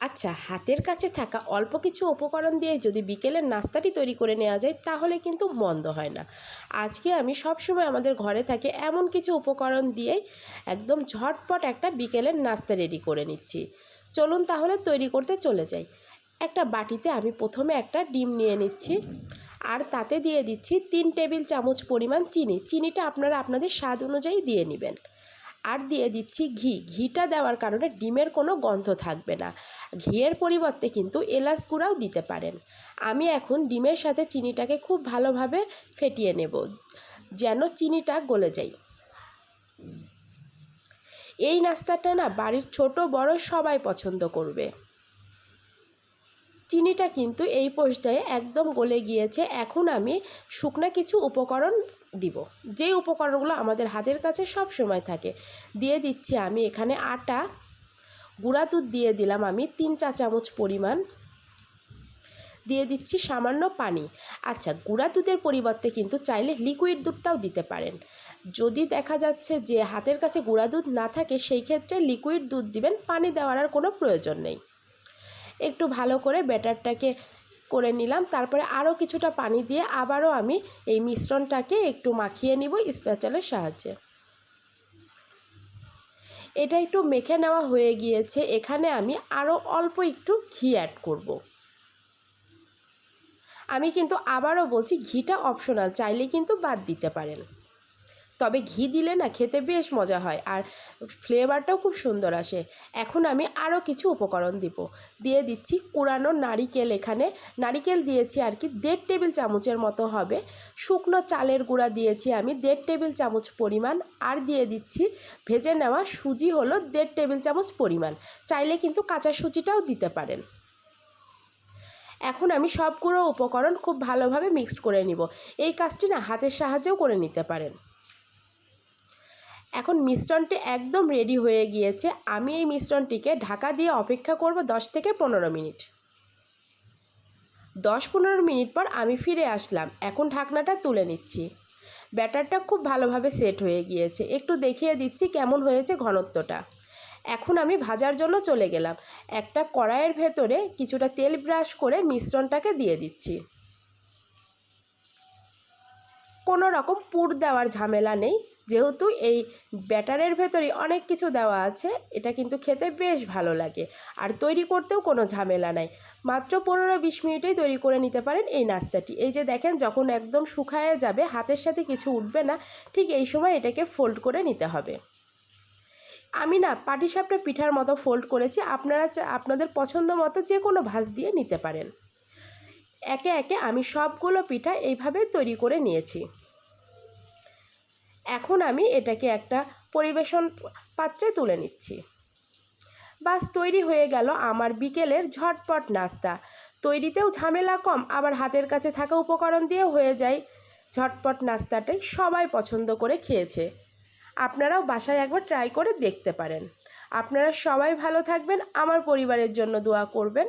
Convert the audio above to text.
আচ্ছা হাতের কাছে থাকা অল্প কিছু উপকরণ দিয়ে যদি বিকেলের নাস্তাটি তৈরি করে নেওয়া যায়, তাহলে কিন্তু মন্দ হয় না। আজকে আমি সবসময় আমাদের ঘরে থাকে এমন কিছু উপকরণ দিয়ে একদম ঝটপট একটা বিকেলের নাস্তা রেডি করে নিচ্ছি। চলুন তাহলে তৈরি করতে চলে যাই। একটা বাটিতে আমি প্রথমে একটা ডিম নিয়ে নিচ্ছি আর তাতে দিয়ে দিচ্ছি তিন টেবিল চামচ পরিমাণ চিনি। চিনিটা আপনারা আপনাদের স্বাদ অনুযায়ী দিয়ে নেবেন। আর দিয়ে দিচ্ছি ঘি। ঘিটা দেওয়ার কারণে ডিমের কোনো গন্ধ থাকবে না। ঘিয়ের পরিবর্তে কিন্তু এলাচ গুঁড়াও দিতে পারেন। আমি এখন ডিমের সাথে চিনিটাকে খুব ভালোভাবে ফেটিয়ে নেব, যেন চিনিটা গলে যায়। এই নাস্তাটা না বাড়ির ছোট, বড় সবাই পছন্দ করবে। চিনিটা কিন্তু এই পর্যায়ে একদম গলে গিয়েছে। এখন আমি শুকনা কিছু উপকরণ দিব। যেই উপকরণগুলো আমাদের হাতের কাছে সব সময় থাকে। দিয়ে দিচ্ছি আমি এখানে আটা। গুঁড়া দুধ দিয়ে দিলাম আমি তিন চা চামচ পরিমাণ। দিয়ে দিচ্ছি সামান্য পানি। আচ্ছা গুঁড়া দুধের পরিবর্তে কিন্তু চাইলে লিকুইড দুধটাও দিতে পারেন। যদি দেখা যাচ্ছে যে হাতের কাছে গুঁড়া দুধ না থাকে, সেই ক্ষেত্রে লিকুইড দুধ দিবেন। পানি দেওয়ার আর কোনো প্রয়োজন নেই। একটু ভালো করে ব্যাটারটাকে করে নিলাম। তারপরে আরও কিছুটা পানি দিয়ে আবারও আমি এই মিশ্রণটাকে একটু মাখিয়ে নিব স্প্যাচালের সাহায্যে। এটা একটু মেখে নেওয়া হয়ে গিয়েছে। এখানে আমি আরও অল্প একটু ঘি অ্যাড করব। আমি কিন্তু আবারও বলছি, ঘিটা অপশনাল চাইলে কিন্তু বাদ দিতে পারেন। তবে ঘি দিলে না খেতে বেশ মজা হয় আর ফ্লেভারটাও খুব সুন্দর আসে। এখন আমি আরও কিছু উপকরণ দিব। দিয়ে দিচ্ছি কুড়ানো নারিকেল এখানে। নারিকেল দিয়েছি আর কি দেড় টেবিল চামচের মতো হবে। শুকনো চালের গুঁড়া দিয়েছি আমি দেড় টেবিল চামচ পরিমাণ আর দিয়ে দিচ্ছি ভেজে নেওয়া সুজি হলো দেড় টেবিল চামচ পরিমাণ। চাইলে কিন্তু কাঁচা সুজিটাও দিতে পারেন। এখন আমি সবগুলো উপকরণ খুব ভালোভাবে মিক্সড করে নিব। এই কাজটি না হাতের সাহায্যেও করে নিতে পারেন। এখন মিশ্রণটি একদম রেডি হয়ে গিয়েছে। আমি এই মিশ্রণটিকে ঢাকা দিয়ে অপেক্ষা করব দশ থেকে পনেরো মিনিট। দশ পনেরো মিনিট পর আমি ফিরে আসলাম। এখন ঢাকনাটা তুলে নিচ্ছি। ব্যাটারটা খুব ভালোভাবে সেট হয়ে গিয়েছে। একটু দেখিয়ে দিচ্ছি কেমন হয়েছে ঘনত্বটা। এখন আমি ভাজার জন্য চলে গেলাম। একটা কড়াইয়ের ভেতরে কিছুটা তেল ব্রাশ করে মিশ্রণটাকে দিয়ে দিচ্ছি। কোনো রকম পুর দেওয়ার ঝামেলা নেই। যেহেতু এই ব্যাটারের ভেতরে অনেক কিছু দেওয়া আছে, এটা কিন্তু খেতে বেশ ভালো লাগে। আর তৈরি করতেও কোনো ঝামেলা নাই। মাত্র পনেরো বিশ মিনিটেই তৈরি করে নিতে পারেন এই নাস্তাটি। এই যে দেখেন, যখন একদম শুকায়ে যাবে, হাতের সাথে কিছু উঠবে না, ঠিক এই সময় এটাকে ফোল্ড করে নিতে হবে। আমি না পাটিসাপটা পিঠার মতো ফোল্ড করেছি, আপনারা আপনাদের পছন্দ মতো যে কোনো ভাজ দিয়ে নিতে পারেন। একে একে আমি সবগুলো পিঠা এইভাবে তৈরি করে নিয়েছি। এখন আমি এটাকে একটা পরিবেশন পাত্রে তুলে নিচ্ছি। বাস তৈরি হয়ে গেল আমার বিকেলের ঝটপট নাস্তা। তৈরিতেও ঝামেলা কম, আবার হাতের কাছে থাকা উপকরণ দিয়েও হয়ে যায়। ঝটপট নাস্তাটাই সবাই পছন্দ করে খেয়েছে। আপনারাও বাসায় একবার ট্রাই করে দেখতে পারেন। আপনারা সবাই ভালো থাকবেন, আমার পরিবারের জন্য দোয়া করবেন।